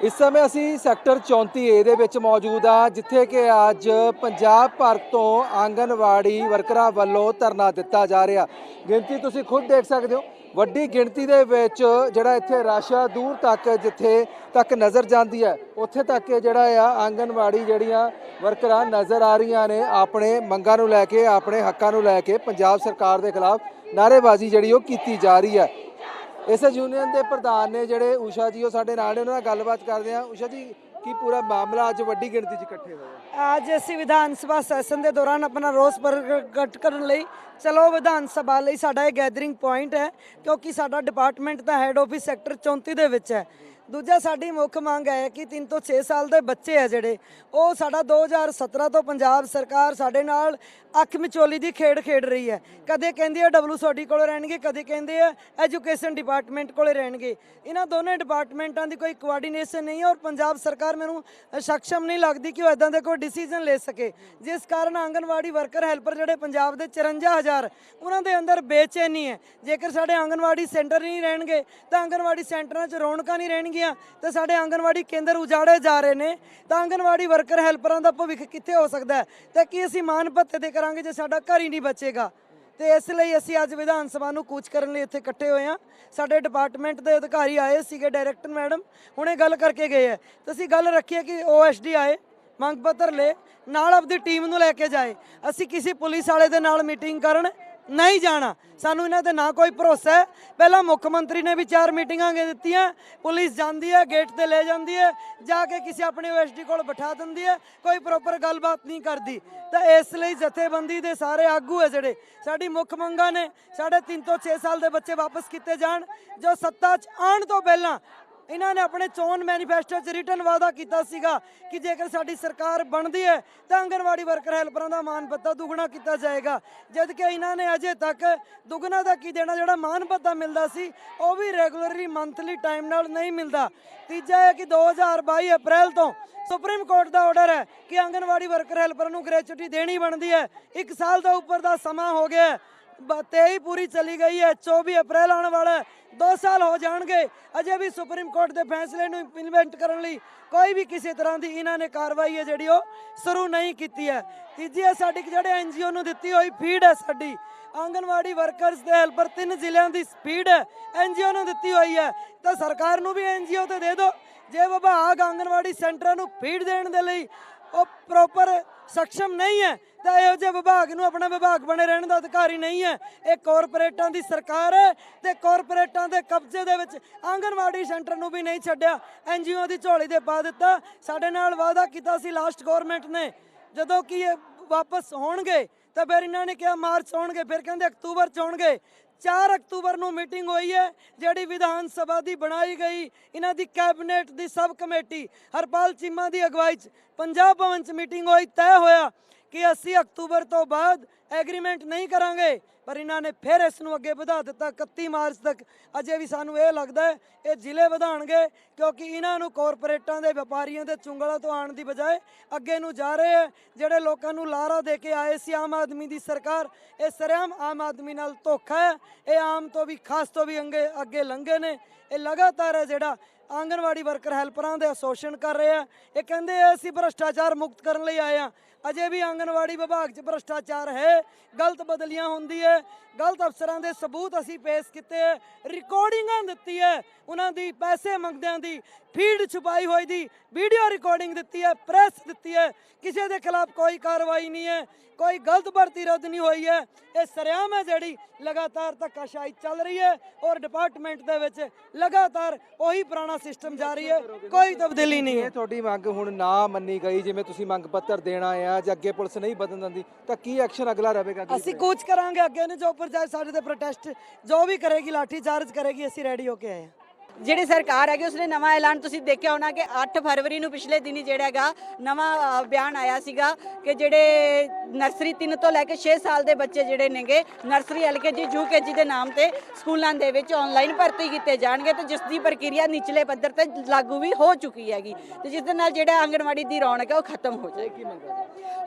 ਇਸ ਸਮੇਂ ਅਸੀਂ ਸੈਕਟਰ 34A ਦੇ ਵਿੱਚ ਮੌਜੂਦ ਆ ਜਿੱਥੇ ਕਿ ਅੱਜ ਪੰਜਾਬ ਭਰ ਤੋਂ ਆਂਗਨਵਾੜੀ ਵਰਕਰਾਂ ਵੱਲੋਂ ਧਰਨਾ ਦਿੱਤਾ ਜਾ ਰਿਹਾ। ਗਿਣਤੀ ਤੁਸੀਂ ਖੁਦ ਦੇਖ ਸਕਦੇ ਹੋ। ਵੱਡੀ ਗਿਣਤੀ ਦੇ ਵਿੱਚ ਜਿਹੜਾ ਇੱਥੇ ਰਸ਼ ਦੂਰ ਤੱਕ ਜਿੱਥੇ ਤੱਕ ਨਜ਼ਰ ਜਾਂਦੀ ਹੈ, ਉੱਥੇ ਤੱਕ ਜਿਹੜਾ ਆ ਆਂਗਨਵਾੜੀ ਜਿਹੜੀਆਂ ਵਰਕਰਾਂ ਨਜ਼ਰ ਆ ਰਹੀਆਂ ਨੇ, ਆਪਣੇ ਮੰਗਾਂ ਨੂੰ ਲੈ ਕੇ, ਆਪਣੇ ਹੱਕਾਂ ਨੂੰ ਲੈ ਕੇ ਪੰਜਾਬ ਸਰਕਾਰ ਦੇ ਖਿਲਾਫ ਨਾਅਰੇਬਾਜ਼ੀ ਜਿਹੜੀ ਉਹ ਕੀਤੀ ਜਾ ਰਹੀ ਹੈ। ਇਸ ਯੂਨੀਅਨ ਦੇ ਪ੍ਰਧਾਨ ਨੇ ਜਿਹੜੇ ਊਸ਼ਾ ਜੀ, ਉਹ ਸਾਡੇ ਨਾਲ ਨੇ, ਉਹਨਾਂ ਨਾਲ ਗੱਲਬਾਤ ਕਰਦੇ ਆ ਊਸ਼ਾ ਜੀ, ਕੀ ਪੂਰਾ ਮਾਮਲਾ ਅੱਜ ਵੱਡੀ ਗਿਣਤੀ 'ਚ ਇਕੱਠੇ ਹੋਏ ਅੱਜ ਅਸੀਂ ਵਿਧਾਨ ਸਭਾ ਸੈਸ਼ਨ ਦੇ ਦੌਰਾਨ ਆਪਣਾ ਰੋਸ ਪ੍ਰਗਟ ਕਰਨ ਲਈ, ਚਲੋ ਵਿਧਾਨ ਸਭਾ ਲਈ ਸਾਡਾ ਇਹ ਗੈਦਰਿੰਗ ਪੁਆਇੰਟ ਹੈ, ਕਿਉਂਕਿ ਸਾਡਾ ਡਿਪਾਰਟਮੈਂਟ ਦਾ ਹੈੱਡ ਆਫਿਸ ਸੈਕਟਰ 34 ਦੇ ਵਿੱਚ ਹੈ। ਦੂਜਾ ਸਾਡੀ ਮੁੱਖ ਮੰਗ ਹੈ ਕਿ 3 ਤੋਂ 6 ਸਾਲ ਦੇ ਬੱਚੇ ਆ ਜਿਹੜੇ ਉਹ ਸਾਡਾ 2017 ਤੋਂ ਪੰਜਾਬ ਸਰਕਾਰ ਸਾਡੇ ਨਾਲ ਅੱਖ ਮਿਚੋਲੀ ਦੀ ਖੇਡ ਖੇਡ ਰਹੀ ਹੈ। ਕਦੇ ਕਹਿੰਦੀ ਹੈ ਡਬਲਯੂਸੀਡੀ ਕੋਲ ਰਹਿਣਗੇ ਕਦੇ ਕਹਿੰਦੇ ਆ ਐਜੂਕੇਸ਼ਨ ਡਿਪਾਰਟਮੈਂਟ ਕੋਲੇ ਰਹਿਣਗੇ। ਇਹਨਾਂ ਦੋਨੇ ਡਿਪਾਰਟਮੈਂਟਾਂ ਦੀ ਕੋਈ ਕੋਆਰਡੀਨੇਸ਼ਨ ਨਹੀਂ ਔਰ ਪੰਜਾਬ ਸਰਕਾਰ ਮੈਨੂੰ ਅ, ਨਹੀਂ ਲੱਗਦੀ ਕਿ ਉਹ ਇਦਾਂ ਦੇ ਕੋਈ ਡਿਸੀਜਨ ਲੈ ਸਕੇ। ਜਿਸ ਕਾਰਨ ਆਂਗਨਵਾੜੀ ਵਰਕਰ ਹੈਲਪਰ ਜਿਹੜੇ ਪੰਜਾਬ ਦੇ 54000 ਉਹਨਾਂ ਦੇ ਅੰਦਰ ਬੇਚੈਨੀ ਹੈ। ਜੇਕਰ ਸਾਡੇ ਆਂਗਨਵਾੜੀ ਸੈਂਟਰ ਨਹੀਂ ਰਹਿਣਗੇ ਤਾਂ ਆਂਗਨਵਾੜੀ ਸੈਂਟਰਾਂ 'ਚ ਰੌਣਕਾਂ ਨਹੀਂ ਰਹਿਣਗੀਆਂ। ਤੇ ਸਾਡੇ ਆਂਗਨਵਾੜੀ ਕੇਂਦਰ ਉਜਾੜੇ ਜਾ ਰਹੇ ਨੇ। ਤਾਂ ਆਂਗਨਵਾੜੀ ਵਰਕਰ, ਹੈਲਪਰਾਂ ਦਾ ਭਵਿੱਖ ਕਿੱਥੇ ਹੋ ਸਕਦਾ ਹੈ? ਤੇ ਕੀ ਅਸੀਂ ਮਾਨ ਭੱਤੇ ਤੇ ਕਰਾਂਗੇ ਜੇ ਸਾਡਾ ਘਰ ਹੀ ਨਹੀਂ ਬਚੇਗਾ? ਤੇ ਇਸ ਲਈ ਅਸੀਂ ਅੱਜ ਵਿਧਾਨ ਸਭਾ ਨੂੰ ਕੂਚ ਕਰਨ ਲਈ ਇੱਥੇ ਇਕੱਠੇ ਹੋਏ ਹਾਂ। ਸਾਡੇ ਡਿਪਾਰਟਮੈਂਟ ਦੇ ਅਧਿਕਾਰੀ ਆਏ ਸੀਗੇ, ਡਾਇਰੈਕਟਰ ਮੈਡਮ। ਹੁਣੇ ਗੱਲ ਕਰਕੇ ਗਏ ਹੈ। ਤੇ ਅਸੀਂ ਗੱਲ ਰੱਖੀ ਹੈ ਕਿ ਓਐਸਡੀ ਆਏ, ਮੰਗ ਪੱਤਰ ਲੈ ਨਾਲ ਆਪਦੀ ਟੀਮ ਨੂੰ ਲੈ ਕੇ ਜਾਏ। ਅਸੀਂ ਕਿਸੇ ਪੁਲਿਸ ਵਾਲੇ ਦੇ ਨਾਲ ਮੀਟਿੰਗ ਕਰਨ ਨਹੀਂ ਜਾਣਾ। ਸਾਨੂੰ ਇਹਨਾਂ ਤੇ ਨਾ ਕੋਈ ਭਰੋਸਾ ਹੈ। ਪਹਿਲਾਂ ਮੁੱਖ ਮੰਤਰੀ ਨੇ ਵੀ ਚਾਰ ਮੀਟਿੰਗਾਂ ਗੇ ਦਿੱਤੀਆਂ। ਪੁਲਿਸ ਜਾਂਦੀ ਹੈ, ਗੇਟ ਤੇ ਲੈ ਜਾਂਦੀ ਹੈ। ਜਾ ਕੇ ਕਿਸੇ ਆਪਣੇ ਓਐਸਡੀ ਕੋਲ ਬਿਠਾ ਦਿੰਦੀ ਹੈ। ਕੋਈ ਪ੍ਰੋਪਰ ਗੱਲਬਾਤ ਨਹੀਂ ਕਰਦੀ। ਤਾਂ ਇਸ ਲਈ ਜਥੇਬੰਦੀ ਦੇ ਸਾਰੇ ਆਗੂ ਹੈ ਜਿਹੜੇ। ਸਾਡੀ ਮੁੱਖ ਮੰਗਾਂ ਨੇ। ਸਾਡੇ 3 ਤੋਂ 6 ਸਾਲ ਦੇ ਬੱਚੇ ਵਾਪਸ ਕੀਤੇ ਜਾਣ। ਜੋ ਸੱਤਾ 'ਚ ਆਉਣ ਤੋਂ ਪਹਿਲਾਂ ਇਹਨਾਂ ਨੇ ਆਪਣੇ ਚੋਣ ਮੈਨੀਫੈਸਟੋ 'ਚ ਰਿਟਨ ਵਾਅਦਾ ਕੀਤਾ ਸੀਗਾ ਕਿ ਜੇਕਰ ਸਾਡੀ ਸਰਕਾਰ ਬਣਦੀ ਹੈ ਤਾਂ ਆਂਗਨਵਾੜੀ ਵਰਕਰ ਹੈਲਪਰਾਂ ਦਾ ਮਾਨ ਭੱਤਾ ਦੁੱਗਣਾ ਕੀਤਾ ਜਾਏਗਾ। ਜਦ ਕਿ ਇਹਨਾਂ ਨੇ ਅਜੇ ਤੱਕ ਦੁੱਗਣਾ ਦਾ ਕੀ ਦੇਣਾ, ਜਿਹੜਾ ਮਾਨ ਭੱਤਾ ਮਿਲਦਾ ਸੀ, ਉਹ ਵੀ ਰੈਗੂਲਰਲੀ ਮੰਥਲੀ ਟਾਈਮ ਨਾਲ ਨਹੀਂ ਮਿਲਦਾ। ਤੀਜਾ ਹੈ ਕਿ 2022 ਅਪ੍ਰੈਲ ਤੋਂ ਸੁਪਰੀਮ ਕੋਰਟ ਦਾ ਆਰਡਰ ਹੈ ਕਿ ਆਂਗਨਵਾੜੀ ਵਰਕਰ ਹੈਲਪਰ ਨੂੰ ਗ੍ਰੈਚੁਟੀ ਦੇਣੀ ਬਣਦੀ ਹੈ। 1 ਸਾਲ ਤੋਂ ਉੱਪਰ ਦਾ ਸਮਾਂ ਹੋ ਗਿਆ 23 ਪੂਰੀ ਚਲੀ ਗਈ ਹੈ। 24 ਅਪ੍ਰੈਲ ਆਉਣ ਵਾਲਾ ਹੈ। 2 ਸਾਲ ਹੋ ਜਾਣਗੇ। ਅਜੇ ਵੀ ਸੁਪਰੀਮ ਕੋਰਟ ਦੇ ਫੈਸਲੇ ਨੂੰ ਇੰਪਲੀਮੈਂਟ ਕਰਨ ਲਈ ਕੋਈ ਵੀ ਕਿਸੇ ਤਰ੍ਹਾਂ ਦੀ ਇਹਨਾਂ ਨੇ ਕਾਰਵਾਈ ਹੈ ਜਿਹੜੀ ਉਹ ਸ਼ੁਰੂ ਨਹੀਂ ਕੀਤੀ ਹੈ। ਤੀਜੀ ਹੈ ਸਾਡੀ ਕਿ ਜਿਹੜੇ ਐਨਜੀਓ ਨੂੰ ਦਿੱਤੀ ਹੋਈ ਫੀਡ ਹੈ ਸਾਡੀ। ਆਂਗਨਵਾੜੀ ਵਰਕਰਸ ਦੇ ਹੈਲਪਰ ਤਿੰਨ ਜ਼ਿਲ੍ਹਿਆਂ ਦੀ ਫੀਡ ਹੈ। ਐਨਜੀਓ ਨੂੰ ਦਿੱਤੀ ਹੋਈ ਹੈ। ਤਾਂ ਸਰਕਾਰ ਨੂੰ ਵੀ ਐਨਜੀਓ ਤੇ ਦੇ ਦਿਓ। ਜੇ ਵਿਭਾਗ ਆਂਗਨਵਾੜੀ ਸੈਂਟਰਾਂ ਨੂੰ ਫੀਡ ਦੇਣ ਦੇ ਲਈ ਉਹ ਪ੍ਰੋਪਰ ਸક્ષਮ ਨਹੀਂ ਹੈ ਤਾਂ ਇਹੋ ਜਿਹੇ ਵਿਭਾਗ ਨੂੰ ਆਪਣਾ ਵਿਭਾਗ ਬਣੇ ਰਹਿਣ ਦਾ ਅਧਿਕਾਰੀ ਨਹੀਂ ਹੈ। ਇਹ ਕਾਰਪੋਰੇਟਾਂ ਦੀ ਸਰਕਾਰ ਹੈ ਤੇ ਕਾਰਪੋਰੇਟਾਂ ਦੇ ਕਬਜ਼ੇ ਦੇ ਵਿੱਚ ਆਂਗਨਵਾੜੀ ਸੈਂਟਰ ਨੂੰ ਵੀ ਨਹੀਂ ਛੱਡਿਆ। ਐਨਜੀਓ ਦੀ ਝੋਲੀ ਦੇ ਪਾ ਦਿੱਤਾ। ਸਾਡੇ ਨਾਲ ਵਾਅਦਾ ਕੀਤਾ ਸੀ ਲਾਸਟ ਗਵਰਨਮੈਂਟ ਨੇ। ਜਦੋਂ ਕਿ ਇਹ ਵਾਪਸ ਹੋਣਗੇ, ਤਾਂ ਫਿਰ ਇਹਨਾਂ ਨੇ ਕਿਹਾ ਮਾਰਚ ਹੋਣਗੇ, ਫਿਰ ਕਹਿੰਦੇ ਅਕਤੂਬਰ ਚ ਹੋਣਗੇ। 4 ਅਕਤੂਬਰ ਨੂੰ ਮੀਟਿੰਗ ਹੋਈ ਹੈ, ਜਿਹੜੀ ਵਿਧਾਨ ਸਭਾ ਦੀ ਬਣਾਈ ਗਈ। ਇਹਨਾਂ ਦੀ ਕੈਬਨਿਟ ਦੀ ਸਬ ਕਮੇਟੀ ਹਰਪਾਲ ਚੀਮਾ ਦੀ ਅਗਵਾਈ 'ਚ ਪੰਜਾਬ ਭਵਨ 'ਚ ਮੀਟਿੰਗ ਹੋਈ, ਤੈਅ ਹੋਇਆ। ਕਿ 80 ਅਕਤੂਬਰ ਤੋਂ ਬਾਅਦ ਐਗਰੀਮੈਂਟ ਨਹੀਂ ਕਰਾਂਗੇ, ਪਰ ਇਹਨਾਂ ਨੇ ਫਿਰ ਇਸ ਨੂੰ ਅੱਗੇ ਵਧਾ ਦਿੱਤਾ 31 ਮਾਰਚ ਤੱਕ। ਅਜੇ ਵੀ ਸਾਨੂੰ ਇਹ ਲੱਗਦਾ ਹੈ, ਇਹ ਜ਼ਿਲ੍ਹੇ ਵਧਾਣਗੇ ਕਿਉਂਕਿ ਇਹਨਾਂ ਨੂੰ ਕਾਰਪੋਰੇਟਾਂ ਦੇ ਵਪਾਰੀਆਂ ਦੇ ਚੁੰਗਲਾਂ ਤੋਂ ਆਉਣ ਦੀ ਬਜਾਏ ਅੱਗੇ ਨੂੰ ਜਾ ਰਹੇ ਹੈ, ਜਿਹੜੇ ਲੋਕਾਂ ਨੂੰ ਲਾਰਾ ਦੇ ਕੇ ਆਏ ਸੀ ਆਮ ਆਦਮੀ ਦੀ ਸਰਕਾਰ, ਇਹ ਸਰੇਆਮ ਆਮ ਆਦਮੀ ਨਾਲ ਧੋਖਾ ਹੈ। ਇਹ ਆਮ ਤੋਂ ਵੀ, ਖਾਸ ਤੋਂ ਵੀ ਅੰਗੇ ਅੱਗੇ ਲੰਘੇ ਨੇ। ਇਹ ਲਗਾਤਾਰ ਹੈ ਜਿਹੜਾ ਆਂਗਨਵਾੜੀ ਵਰਕਰ ਹੈਲਪਰਾਂ ਦੇ ਸ਼ੋਸ਼ਣ ਕਰ ਰਹੇ ਆ। ਇਹ ਕਹਿੰਦੇ ਆ, ਅਸੀਂ ਭ੍ਰਸ਼ਟਾਚਾਰ ਮੁਕਤ ਕਰਨ ਲਈ ਆਏ ਆ। ਅਜੇ ਵੀ ਆਂਗਨਵਾੜੀ ਵਿਭਾਗ 'ਚ ਭ੍ਰਸ਼ਟਾਚਾਰ ਹੈ। ਗਲਤ ਬਦਲੀਆਂ ਹੁੰਦੀ ਹੈ ਗਲਤ ਅਫਸਰਾਂ ਦੇ ਸਬੂਤ ਅਸੀਂ ਪੇਸ਼ ਕੀਤੇ ਹੈ ਰਿਕਾਰਡਿੰਗਾਂ ਦਿੱਤੀ ਹੈ ਉਹਨਾਂ ਦੀ ਪੈਸੇ ਮੰਗਦਿਆਂ ਦੀ ਫੀਡ ਛੁਪਾਈ ਹੋਈ ਦੀ। ਵੀਡੀਓ ਰਿਕਾਰਡਿੰਗ ਦਿੱਤੀ ਹੈ ਪ੍ਰੈਸ ਦਿੱਤੀ ਹੈ ਕਿਸੇ ਦੇ ਖਿਲਾਫ ਕੋਈ ਕਾਰਵਾਈ ਨਹੀਂ ਹੈ ਕੋਈ ਗਲਤ ਭਰਤੀ ਰੱਦ ਨਹੀਂ ਹੋਈ ਹੈ ਇਹ ਸਰਿਆਮ ਹੈ ਜਿਹੜੀ ਲਗਾਤਾਰ ਧੱਕਾਸ਼ਾਹੀ ਚੱਲ ਰਹੀ ਹੈ ਔਰ ਡਿਪਾਰਟਮੈਂਟ ਦੇ ਵਿੱਚ ਲਗਾਤਾਰ ਉਹੀ ਪੁਰਾਣਾ ਸਿਸਟਮ ਜਾਰੀ ਹੈ ਕੋਈ ਤਬਦੀਲੀ ਨਹੀਂ ਹੈ। ਇਹ ਤੁਹਾਡੀ ਮੰਗ ਹੁਣ ਨਾ ਮੰਨੀ ਗਈ ਜਿਵੇਂ ਤੁਸੀਂ ਮੰਗ ਪੱਤਰ ਦੇਣਾ ਆ ਜਾਂ ਅੱਗੇ ਪੁਲਿਸ ਨਹੀਂ ਬਦਲਣ ਦਿੰਦੀ ਤਾਂ ਕੀ ਐਕਸ਼ਨ ਅਗਲਾ ਰਹੇਗਾ? ਅਸੀਂ ਕੂਚ ਕਰਾਂਗੇ ਅੱਗੇ ਨੇ ਜੋ ਉੱਪਰ ਜਾਏ ਸਾਡੇ ਤੇ ਪ੍ਰੋਟੈਸਟ ਜੋ ਵੀ ਕਰੇਗੀ ਲਾਠੀ ਚਾਰਜ ਕਰੇਗੀ ਅਸੀਂ ਰੈਡੀ ਹੋ ਕੇ ਆਏ ਹਾਂ। ਜਿਹੜੀ ਸਰਕਾਰ ਹੈਗੀ ਉਸਨੇ ਨਵਾਂ ਐਲਾਨ ਤੁਸੀਂ ਦੇਖਿਆ ਹੋਣਾ ਕਿ 8 ਫਰਵਰੀ ਨੂੰ ਪਿਛਲੇ ਦਿਨੀ ਜਿਹੜਾ ਹੈਗਾ ਨਵਾਂ ਬਿਆਨ ਆਇਆ ਸੀਗਾ ਕਿ ਜਿਹੜੇ ਨਰਸਰੀ 3 ਤੋਂ ਲੈ ਕੇ 6 ਸਾਲ ਦੇ ਬੱਚੇ ਜਿਹੜੇ ਨੇਗੇ ਨਰਸਰੀ ਐਲਕੇਜੀ ਯੂਕੇਜੀ ਦੇ ਨਾਮ ਤੇ ਸਕੂਲਾਂ ਦੇ ਵਿੱਚ ਆਨਲਾਈਨ ਭਰਤੀ ਕੀਤੇ ਜਾਣਗੇ ਤੇ ਜਿਸ ਦੀ ਪ੍ਰਕਿਰਿਆ ਨਿਚਲੇ ਪੱਧਰ ਤੇ ਲਾਗੂ ਵੀ ਹੋ ਚੁੱਕੀ ਹੈਗੀ ਤੇ ਜਿਸ ਦੇ ਨਾਲ ਜਿਹੜਾ ਆਂਗਣਵਾੜੀ ਦੀ ਰੌਣਕ ਹੈ ਉਹ ਖਤਮ ਹੋ ਜਾਏਗੀ।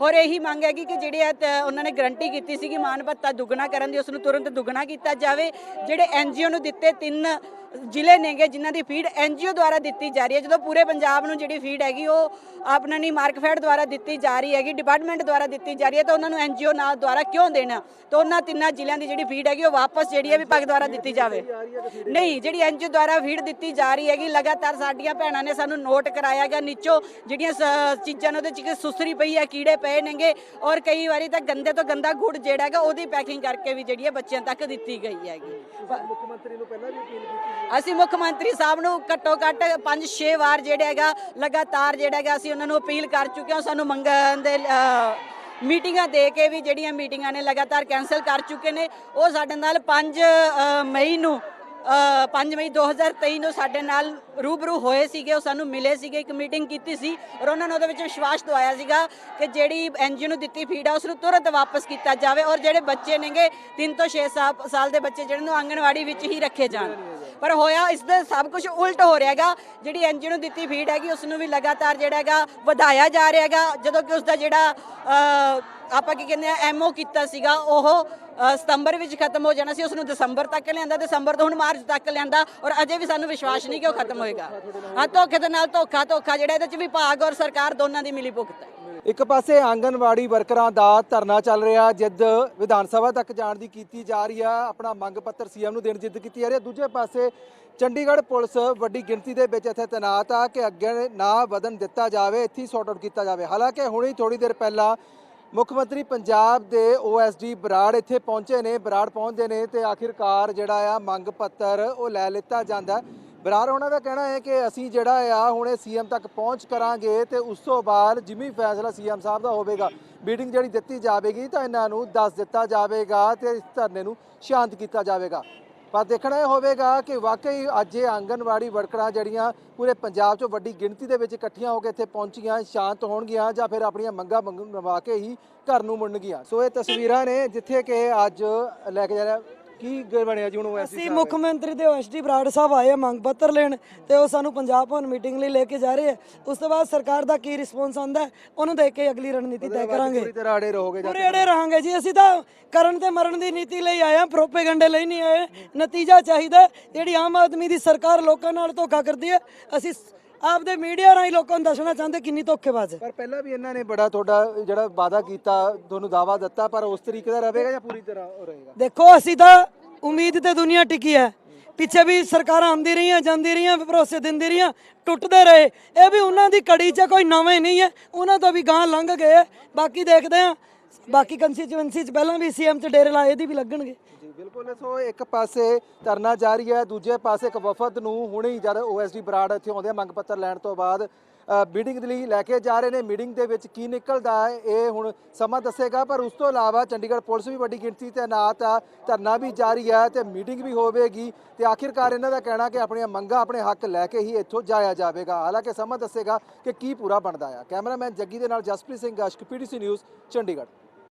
ਹੋਰ ਇਹੀ ਮੰਗ ਹੈਗੀ ਕਿ ਜਿਹੜੇ ਉਹਨਾਂ ਨੇ ਗਰੰਟੀ ਕੀਤੀ ਸੀ ਕਿ ਮਾਨ ਭੱਤਾ ਦੁੱਗਣਾ ਕਰਨ ਦੀ ਉਸ ਨੂੰ ਤੁਰੰਤ ਦੁੱਗਣਾ ਕੀਤਾ ਜਾਵੇ। ਜਿਹੜੇ ਐਨਜੀਓ ਨੂੰ ਦਿੱਤੇ ਤਿੰਨ ਜ਼ਿਲ੍ਹੇ ਨੇਗੇ ਜਿਨ੍ਹਾਂ ਦੀ ਫੀਡ ਐਨਜੀਓ ਦੁਆਰਾ ਦਿੱਤੀ ਜਾ ਰਹੀ ਹੈ। ਜਦੋਂ ਪੂਰੇ ਪੰਜਾਬ ਨੂੰ ਜਿਹੜੀ ਫੀਡ ਹੈਗੀ, ਉਹ ਆਪਣਾ ਨਹੀਂ ਮਾਰਕਫੈਡ ਦੁਆਰਾ ਦਿੱਤੀ ਜਾ ਰਹੀ ਹੈਗੀ ਡਿਪਾਰਟਮੈਂਟ ਦੁਆਰਾ ਦਿੱਤੀ ਜਾ ਰਹੀ ਹੈ, ਤਾਂ ਉਹਨਾਂ ਨੂੰ ਐਨਜੀਓ ਨਾਲ ਦੁਆਰਾ ਕਿਉਂ ਦੇਣਾ? ਤਾਂ ਉਹਨਾਂ ਤਿੰਨਾਂ ਜ਼ਿਲ੍ਹਿਆਂ ਦੀ ਜਿਹੜੀ ਫੀਡ ਹੈਗੀ, ਉਹ ਵਾਪਸ ਜਿਹੜੀ ਹੈ ਵਿਭਾਗ ਦੁਆਰਾ ਦਿੱਤੀ ਜਾਵੇ। ਨਹੀਂ, ਜਿਹੜੀ ਐਨਜੀਓ ਦੁਆਰਾ ਫੀਡ ਦਿੱਤੀ ਜਾ ਰਹੀ ਹੈਗੀ, ਲਗਾਤਾਰ ਸਾਡੀਆਂ ਭੈਣਾਂ ਨੇ ਸਾਨੂੰ ਨੋਟ ਕਰਾਇਆ ਗਿਆ ਨੀਚੋਂ ਜਿਹੜੀਆਂ ਸ- ਚੀਜ਼ਾਂ ਨੇ ਉਹਦੇ ਚ ਕਿ ਸੁਸਰੀ ਪਈ ਹੈ, ਕੀੜੇ ਪਏ ਨੇਗੇ, ਔਰ ਕਈ ਵਾਰੀ ਤਾਂ ਗੰਦੇ ਤੋਂ ਗੰਦਾ ਗੁੜ ਜਿਹੜਾ ਹੈਗਾ, ਉਹਦੀ ਪੈਕਿੰਗ ਕਰਕੇ ਵੀ ਜਿਹੜੀ ਹੈ ਬੱਚਿਆਂ ਤੱਕ ਦਿੱਤੀ ਗਈ ਹੈਗੀ। ਮੁੱਖ ਮੰਤਰੀ ਨੂੰ ਪਹਿਲਾਂ ਵੀ ਅਪੀਲ ਕੀਤੀ ਅਸੀਂ ਮੁੱਖ ਮੰਤਰੀ ਸਾਹਿਬ ਨੂੰ ਘੱਟੋ ਘੱਟ 5-6 ਵਾਰ ਜਿਹੜਾ ਹੈਗਾ ਲਗਾਤਾਰ ਜਿਹੜਾ ਹੈਗਾ ਅਸੀਂ ਉਹਨਾਂ ਨੂੰ ਅਪੀਲ ਕਰ ਚੁੱਕੇ ਹਾਂ ਸਾਨੂੰ ਮੰਗਣ ਦੇ ਮੀਟਿੰਗਾਂ ਦੇ ਕੇ ਵੀ ਜਿਹੜੀਆਂ ਮੀਟਿੰਗਾਂ ਨੇ ਲਗਾਤਾਰ ਕੈਨਸਲ ਕਰ ਚੁੱਕੇ ਨੇ। ਉਹ ਸਾਡੇ ਨਾਲ 5 ਮਈ ਨੂੰ ਅ, 5 ਮਈ 2023 ਨੂੰ ਸਾਡੇ ਨਾਲ ਰੂਬਰੂ ਹੋਏ ਸੀਗੇ ਉਹ ਸਾਨੂੰ ਮਿਲੇ ਸੀਗੇ ਇੱਕ ਮੀਟਿੰਗ ਕੀਤੀ ਸੀ ਔਰ ਉਹਨਾਂ ਨੇ ਉਹਦੇ ਵਿੱਚ ਵਿਸ਼ਵਾਸ ਦਵਾਇਆ ਸੀਗਾ ਕਿ ਜਿਹੜੀ ਐਨਜੀਓ ਨੂੰ ਦਿੱਤੀ ਫੀਡ ਆ ਉਸ ਨੂੰ ਤੁਰੰਤ ਵਾਪਸ ਕੀਤਾ ਜਾਵੇ ਔਰ ਜਿਹੜੇ ਬੱਚੇ ਨੇਗੇ 3 ਤੋਂ 6 ਸਾਲ ਦੇ ਬੱਚੇ ਜਿਹੜੇ ਨੂੰ ਆਂਗਣਵਾੜੀ ਵਿੱਚ ਹੀ ਰੱਖੇ ਜਾਣ। ਪਰ ਹੋਇਆ ਇਸ ਦੇ ਸਭ ਕੁਝ ਉਲਟ ਹੋ ਰਿਹਾ ਹੈਗਾ। ਜਿਹੜੀ ਐਨਜੀਓ ਨੂੰ ਦਿੱਤੀ ਫੀਡ ਹੈਗੀ ਉਸ ਨੂੰ ਵੀ ਲਗਾਤਾਰ ਜਿਹੜਾ ਹੈਗਾ ਵਧਾਇਆ ਜਾ ਰਿਹਾ ਹੈਗਾ। ਜਦੋਂ ਕਿ ਉਸ ਦਾ ਜਿਹੜਾ ਆਪਾਂ ਕੀ ਕਹਿੰਦੇ ਆ ਐਮਓ ਕੀਤਾ ਸੀਗਾ, ਉਹ ਸਤੰਬਰ ਵਿੱਚ ਖਤਮ ਹੋ ਜਾਣਾ ਸੀ। ਉਸ ਨੂੰ ਦਸੰਬਰ ਤੱਕ ਲਿਆਂਦਾ, ਦਸੰਬਰ ਤੋਂ ਹੁਣ ਮਾਰਚ ਤੱਕ ਲਿਆਂਦਾ ਔਰ ਅਜੇ ਵੀ ਸਾਨੂੰ ਵਿਸ਼ਵਾਸ ਨਹੀਂ ਕਿ ਉਹ ਖਤਮ ਹੋਏਗਾ। ਹਾਂ ਧੋਖੇ ਦੇ ਨਾਲ ਧੋਖਾ ਧੋਖਾ ਜਿਹੜਾ ਇਹਦੇ ਚ ਵਿਭਾਗ ਔਰ ਸਰਕਾਰ ਦੋਨਾਂ ਦੀ ਮਿਲੀ ਭੁਗਤ ਹੈ। ਇੱਕ ਪਾਸੇ ਆਂਗਨਵਾੜੀ ਵਰਕਰਾਂ ਦਾ ਧਰਨਾ ਚੱਲ ਰਿਹਾ, ਜਿੱਦ ਵਿਧਾਨ ਸਭਾ ਤੱਕ ਜਾਣ ਦੀ ਕੀਤੀ ਜਾ ਰਹੀ ਆ, ਆਪਣਾ ਮੰਗ ਪੱਤਰ ਸੀਐਮ ਨੂੰ ਦੇਣ ਦੀ ਜਿੱਦ ਕੀਤੀ ਜਾ ਰਹੀ ਹੈ ਦੂਜੇ ਪਾਸੇ ਚੰਡੀਗੜ੍ਹ ਪੁਲਿਸ ਵੱਡੀ ਗਿਣਤੀ ਦੇ ਵਿੱਚ ਇੱਥੇ ਤੈਨਾਤ ਆ ਕਿ ਅੱਗੇ ਨਾ ਵਧਣ ਦਿੱਤਾ ਜਾਵੇ, ਇੱਥੇ ਸੌਟ ਆਊਟ ਕੀਤਾ ਜਾਵੇ। ਹਾਲਾਂਕਿ ਹੁਣੇ ਥੋੜੀ ਦੇਰ ਪਹਿਲਾਂ ਮੁੱਖ ਮੰਤਰੀ ਪੰਜਾਬ ਦੇ ਓਐਸਡੀ ਬਰਾੜ ਇੱਥੇ ਪਹੁੰਚੇ ਨੇ, ਬਰਾੜ ਪਹੁੰਚਦੇ ਨੇ ਤੇ ਆਖਿਰਕਾਰ ਜਿਹੜਾ ਆ ਮੰਗ ਪੱਤਰ ਉਹ ਲੈ ਲਿੱਤਾ ਜਾਂਦਾ। ਬਰਾਰ, ਉਹਨਾਂ ਦਾ ਕਹਿਣਾ ਹੈ ਕਿ ਅਸੀਂ ਜਿਹੜਾ ਆ, ਹੁਣੇ ਸੀਐਮ ਤੱਕ ਪਹੁੰਚ ਕਰਾਂਗੇ ਤੇ ਉਸ ਤੋਂ ਬਾਅਦ ਜਿਵੇਂ ਹੀ ਫੈਸਲਾ ਸੀਐਮ ਸਾਹਿਬ ਦਾ ਹੋਵੇਗਾ ਮੀਟਿੰਗ ਜਿਹੜੀ ਦਿੱਤੀ ਜਾਵੇਗੀ ਤਾਂ ਇਹਨਾਂ ਨੂੰ ਦੱਸ ਦਿੱਤਾ ਜਾਵੇਗਾ ਤੇ ਇਸ ਧਰਨੇ ਨੂੰ ਸ਼ਾਂਤ ਕੀਤਾ ਜਾਵੇਗਾ। ਪਰ ਦੇਖਣਾ ਇਹ ਹੋਵੇਗਾ ਕਿ ਵਾਕਈ ਅੱਜ ਇਹ ਆਂਗਨਵਾੜੀ ਵਰਕਰਾਂ ਜਿਹੜੀਆਂ ਪੂਰੇ ਪੰਜਾਬ 'ਚੋਂ ਵੱਡੀ ਗਿਣਤੀ ਦੇ ਵਿੱਚ ਇਕੱਠੀਆਂ ਹੋ ਕੇ ਇੱਥੇ ਪਹੁੰਚੀਆਂ, ਸ਼ਾਂਤ ਹੋਣਗੀਆਂ ਜਾਂ ਫਿਰ ਆਪਣੀਆਂ ਮੰਗਾਂ ਮੰਗ ਨਵਾ ਕੇ ਹੀ ਘਰ ਨੂੰ ਮੁੜਨਗੀਆਂ। ਸੋ ਇਹ ਤਸਵੀਰਾਂ ਨੇ ਜਿੱਥੇ ਕਿ ਅੱਜ ਲੈ ਕੇ ਜਾ ਰਿਹਾ ਕੀ ਗ- ਬਣਿਆ ਜੀ ਹੁਣ ਅਸੀਂ ਮੁੱਖ ਮੰਤਰੀ ਤੇ ਐਸਡੀ ਬਰਾੜ ਸਾਹਿਬ ਆਏ ਆ ਮੰਗ ਪੱਤਰ ਲੈਣ ਤੇ ਉਹ ਸਾਨੂੰ ਪੰਜਾਬ ਭਵਨ ਮੀਟਿੰਗ ਲਈ ਲੈ ਕੇ ਜਾ ਰਹੇ ਆ। ਉਸ ਤੋਂ ਬਾਅਦ ਸਰਕਾਰ ਦਾ ਕੀ ਰਿਸਪੌਂਸ ਆਉਂਦਾ ਹੈ, ਉਹਨੂੰ ਦੇਖ ਕੇ ਅਗਲੀ ਰਣਨੀਤੀ ਤੈਅ ਕਰਾਂਗੇ। ਪੂਰੀ ਤਰ੍ਹਾਂ ਅੜੇ ਰਹੋਗੇ ਪੂਰੇ ਅੜੇ ਰਹਾਂਗੇ ਜੀ। ਅਸੀਂ ਤਾਂ ਕਰਨ ਤੇ ਮਰਨ ਦੀ ਨੀਤੀ ਲਈ ਆਏ ਆ ਪ੍ਰੋਪੇਗੰਡੇ ਲਈ ਨਹੀਂ ਆਏ। ਨਤੀਜਾ ਚਾਹੀਦਾ ਹੈ। ਜਿਹੜੀ ਆਮ ਆਦਮੀ ਦੀ ਸਰਕਾਰ ਲੋਕਾਂ ਨਾਲ ਧੋਖਾ ਕਰਦੀ ਹੈ ਅਸੀਂ ਸ- ਆਪਦੇ ਮੀਡੀਆ ਰਾਹੀਂ ਲੋਕਾਂ ਨੂੰ ਦੱਸਣਾ ਚਾਹੁੰਦੇ ਕਿੰਨੀ ਧੋਖੇਬਾਜ਼ ਹੈ। ਪਰ ਪਹਿਲਾਂ ਵੀ ਇਹਨਾਂ ਨੇ ਬੜਾ ਤੁਹਾਡਾ ਜਿਹੜਾ ਵਾਅਦਾ ਕੀਤਾ ਤੁਹਾਨੂੰ ਦਾਵਾ ਦਿੱਤਾ ਪਰ ਉਸ ਤਰੀਕੇ ਦਾ ਰਹੇਗਾ ਜਾਂ ਪੂਰੀ ਤਰ੍ਹਾਂ ਉਹ ਰਹੇਗਾ? ਦੇਖੋ ਅਸੀਂ ਤਾਂ ਉਮੀਦ ਤੇ ਦੁਨੀਆ ਟਿਕੀ ਹੈ। ਪਿੱਛੇ ਵੀ ਸਰਕਾਰਾਂ ਆਉਂਦੀ ਰਹੀਆਂ ਜਾਂਦੀ ਰਹੀਆਂ ਭਰੋਸੇ ਦਿੰਦੀ ਰਹੀਆਂ ਟੁੱਟਦੇ ਰਹੇ। ਇਹ ਵੀ ਉਹਨਾਂ ਦੀ ਕੜੀ 'ਚ ਕੋਈ ਨਵੇਂ ਨਹੀਂ ਹੈ। ਉਹਨਾਂ ਤੋਂ ਵੀ ਗਾਂ ਲੰਘ ਗਏ। ਬਾਕੀ ਦੇਖਦੇ ਆ ਬਾਕੀ ਕੰਸਟੀਚੁਐਂਸੀ 'ਚ ਪਹਿਲਾਂ ਵੀ ਸੀਐਮ 'ਚ ਡੇਰੇ ਲਾਏ ਦੀ ਵੀ ਲੱਗਣਗੇ। ਜੀ ਬਿਲਕੁਲ, ਸੋ ਇੱਕ ਪਾਸੇ ਧਰਨਾ ਜਾਰੀ ਹੈ, ਦੂਜੇ ਪਾਸੇ ਇੱਕ ਵਫਦ ਨੂੰ ਹੁਣੇ ਹੀ ਜਦ ਓਐਸਡੀ ਬਰਾੜ ਇੱਥੇ ਆਉਂਦੇ ਮੰਗ ਪੱਤਰ ਲੈਣ ਤੋਂ ਬਾਅਦ ਮੀਟਿੰਗ ਦੇ ਲਈ ਲੈ ਕੇ ਜਾ ਰਹੇ ਨੇ। ਮੀਟਿੰਗ ਦੇ ਵਿੱਚ ਕੀ ਨਿਕਲਦਾ ਹੈ, ਇਹ ਹੁਣ ਸਮਾਂ ਦੱਸੇਗਾ, ਪਰ ਉਸ ਤੋਂ ਇਲਾਵਾ ਚੰਡੀਗੜ੍ਹ ਪੁਲਿਸ ਵੀ ਵੱਡੀ ਗਿਣਤੀ ਤੇ ਤੈਨਾਤ ਆ ਧਰਨਾ ਵੀ ਜਾਰੀ ਹੈ ਤੇ ਮੀਟਿੰਗ ਵੀ ਹੋਵੇਗੀ ਤੇ ਆਖਿਰਕਾਰ ਇਹਨਾਂ ਦਾ ਕਹਿਣਾ ਕਿ ਆਪਣੀਆਂ ਮੰਗਾਂ, ਆਪਣੇ ਹੱਕ ਲੈ ਕੇ ਹੀ ਇੱਥੋਂ ਜਾਇਆ ਜਾਵੇਗਾ। ਹਾਲਾਂਕਿ ਸਮਾਂ ਦੱਸੇਗਾ ਕਿ ਕੀ ਪੂਰਾ ਬਣਦਾ ਆ। ਕੈਮਰਾਮੈਨ ਜੱਗੀ ਦੇ ਨਾਲ ਜਸਪ੍ਰੀਤ ਸਿੰਘ ਗਸ਼ਕ ਪੀਟੀਸੀ ਨਿਊਜ਼ ਚੰਡੀਗੜ੍ਹ।